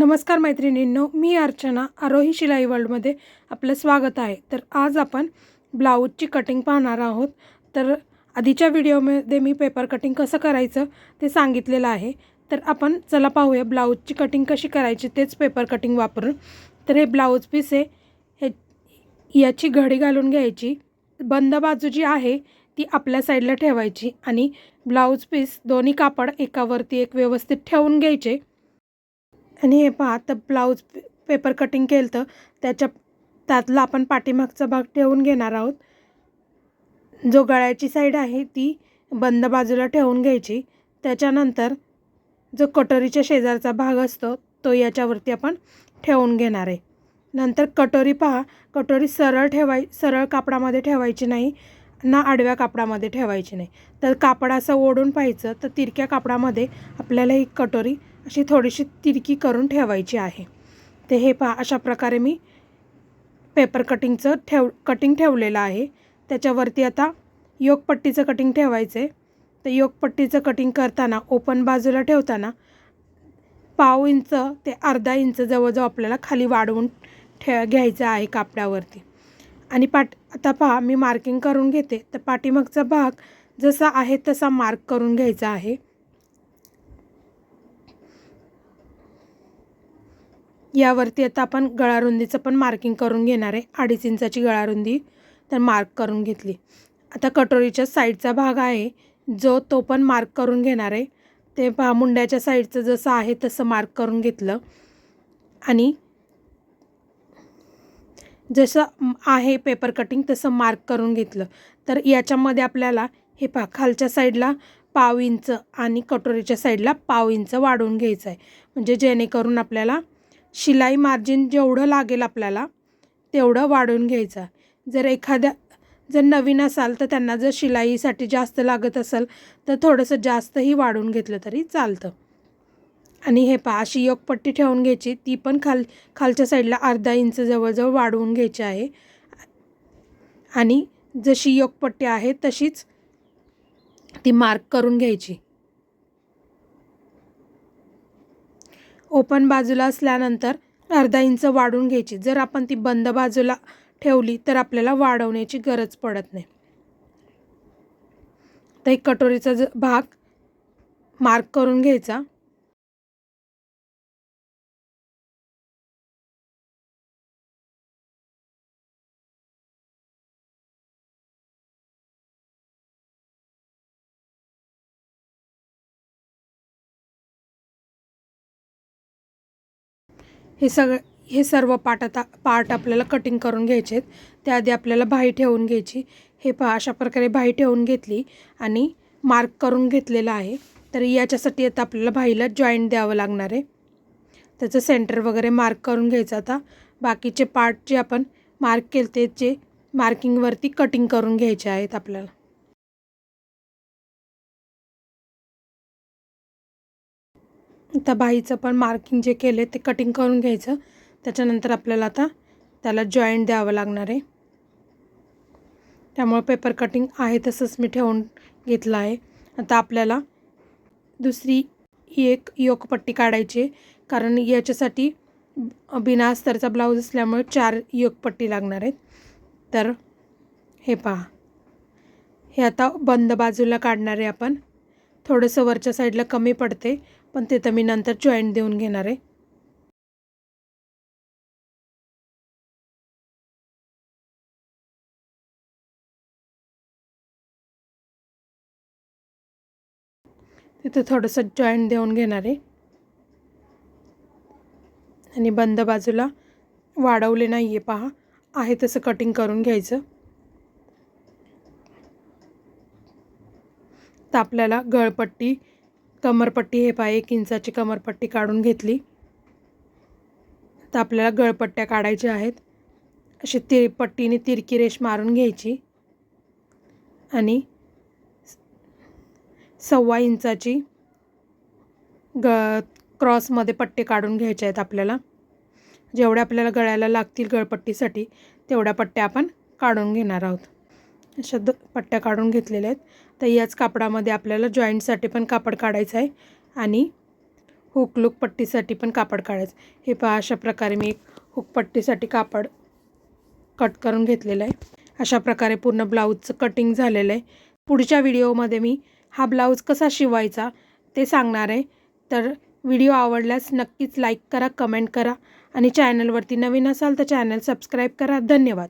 नमस्कार मैत्रिणींनो मी अर्चना आरोही शिलाई वर्ल्डमध्ये आपलं स्वागत आहे. तर आज आपण ब्लाऊजची कटिंग पाहणार आहोत. तर आधीच्या व्हिडिओमध्ये मी पेपर कटिंग कसं करायचं ते सांगितलेलं आहे. तर आपण चला पाहूया ब्लाऊजची कटिंग कशी करायची तेच पेपर कटिंग वापरून. तर हे ब्लाऊज पीस आहे. हे याची घडी घालून घ्यायची. बंद बाजू जी आहे ती आपल्या साईडला ठेवायची आणि ब्लाऊज पीस दोन्ही कापड एकावरती एक व्यवस्थित ठेवून घ्यायचे. आणि हे पहा तर ब्लाऊज पेपर कटिंग केलं तर त्याच्या त्यातला आपण पाठीमागचा भाग ठेवून घेणार आहोत. जो गळ्याची साईड आहे ती बंद बाजूला ठेवून घ्यायची. त्याच्यानंतर जो कटोरीच्या शेजारचा भाग असतो तो याच्यावरती आपण ठेवून घेणार आहे. नंतर कटोरी पहा कटोरी सरळ ठेवाय सरळ कापडामध्ये ठेवायची नाही ना आडव्या कापडामध्ये ठेवायची नाही. तर कापड असं ओढून पाहायचं तर तिरक्या कापडामध्ये आपल्याला ही कटोरी अशी थोडीशी तिरकी करून ठेवायची आहे. ते हे पहा अशा प्रकारे मी पेपर कटिंगचं ठेव कटिंग ठेवलेलं आहे. त्याच्यावरती आता योगपट्टीचं कटिंग ठेवायचं आहे तर योगपट्टीचं कटिंग करताना ओपन बाजूला ठेवताना पाव इंच ते अर्धा इंच जवळजवळ आपल्याला खाली वाढवून ठे घ्यायचं आहे कापडावरती. आणि पाट आता पहा मी मार्किंग करून घेते. तर पाठीमागचा भाग जसा आहे तसा मार्क करून घ्यायचा आहे. यावरती आता आपण गळारुंदीचं पण मार्किंग करून घेणार आहे. अडीच इंचाची गळारुंदी तर मार्क करून घेतली. आता कटोरीच्या साईडचा भाग आहे. जो तो पण मार्क करून घेणार आहे. ते पहा मुंड्याच्या साईडचं जसं आहे तसं मार्क करून घेतलं. आणि जसं आहे पेपर कटिंग तसं मार्क करून घेतलं. तर याच्यामध्ये आपल्याला हे पहा खालच्या साईडला पाव इंच आणि कटोरीच्या साईडला पाव इंच वाढवून घ्यायचं आहे. म्हणजे जेणेकरून आपल्याला शिलाई मार्जिन जेवढं लागेल आपल्याला तेवढं वाढवून घ्यायचं. जर एखाद्या जर नवीन असाल तर त्यांना जर शिलाईसाठी जास्त लागत असेल तर थोडंसं जास्तही वाढवून घेतलं तरी चालतं. आणि हे पहा अशी योगपट्टी ठेवून घ्यायची. ती पण खाल खालच्या साईडला अर्धा इंच जवळजवळ वाढवून घ्यायची आहे. आणि जशी योगपट्टी आहे तशीच ती मार्क करून घ्यायची. ओपन बाजूला असल्यानंतर अर्धा इंच वाढवून घ्यायची. जर आपण ती बंद बाजूला ठेवली तर आपल्याला वाढवण्याची गरज पडत नाही. तर एक कटोरीचा ज भाग मार्क करून घ्यायचा. हे सगळं हे सर्व पार्ट आता पार्ट आपल्याला कटिंग करून घ्यायचे आहेत. त्याआधी आपल्याला भाई ठेवून घ्यायची. हे पहा अशा प्रकारे भाई ठेवून घेतली आणि मार्क करून घेतलेलं आहे. तर याच्यासाठी आता आपल्याला भाईला जॉईंट द्यावं लागणार आहे. त्याचं सेंटर वगैरे मार्क करून घ्यायचं आता. बाकीचे पार्ट जे आपण मार्क केले ते जे मार्किंगवरती कटिंग करून घ्यायचे आहेत आपल्याला. आता बाईचं पण मार्किंग जे केले ते कटिंग करून घ्यायचं. त्याच्यानंतर आपल्याला आता त्याला जॉईंट द्यावं लागणार आहे. त्यामुळे पेपर कटिंग आहे तसंच मी ठेवून घेतलं आहे. आता आपल्याला दुसरी एक योकपट्टी काढायची कारण याच्यासाठी बिना अस्तरचा ब्लाऊज असल्यामुळे चार योकपट्टी लागणार आहेत. तर हे पहा. हे आता बंद बाजूला काढणार आहे आपण. थोडंसं वरच्या साईडला कमी पडते पण ते तर मी नंतर जॉईंट देऊन घेणार आहे. तिथं थोडंसं जॉईंट देऊन घेणार आहे. आणि बंद बाजूला वाढवले नाही आहे पहा आहे तसं कटिंग करून घ्यायचं. तर आपल्याला गळपट्टी कमरपट्टी हे पाय एक इंचाची कमरपट्टी काढून घेतली. तर आपल्याला गळपट्ट्या काढायच्या आहेत. अशी ती पट्टीने तिरकी रेष मारून घ्यायची. आणि सव्वा इंचाची ग क्रॉसमध्ये पट्टे काढून घ्यायचे आहेत आपल्याला. जेवढ्या आपल्याला गळ्याला लागतील गळपट्टीसाठी तेवढ्या पट्ट्या आपण काढून घेणार आहोत. अशा द पट्ट्या काढून घेतलेल्या आहेत. तर याच कापडामध्ये आपल्याला जॉईंटसाठी पण कापड काढायचं आहे आणि हुक लुक पट्टीसाठी पण कापड काढायचं हे पहा अशा प्रकारे मी हुक पट्टीसाठी कापड कट करून घेतलेलं आहे. अशा प्रकारे पूर्ण ब्लाऊजचं कटिंग झालेलं आहे. पुढच्या व्हिडिओमध्ये मी हा ब्लाऊज कसा शिवायचा ते सांगणार आहे. तर व्हिडिओ आवडल्यास नक्कीच लाईक करा कमेंट करा आणि चॅनलवरती नवीन असाल तर चॅनल सबस्क्राईब करा. धन्यवाद.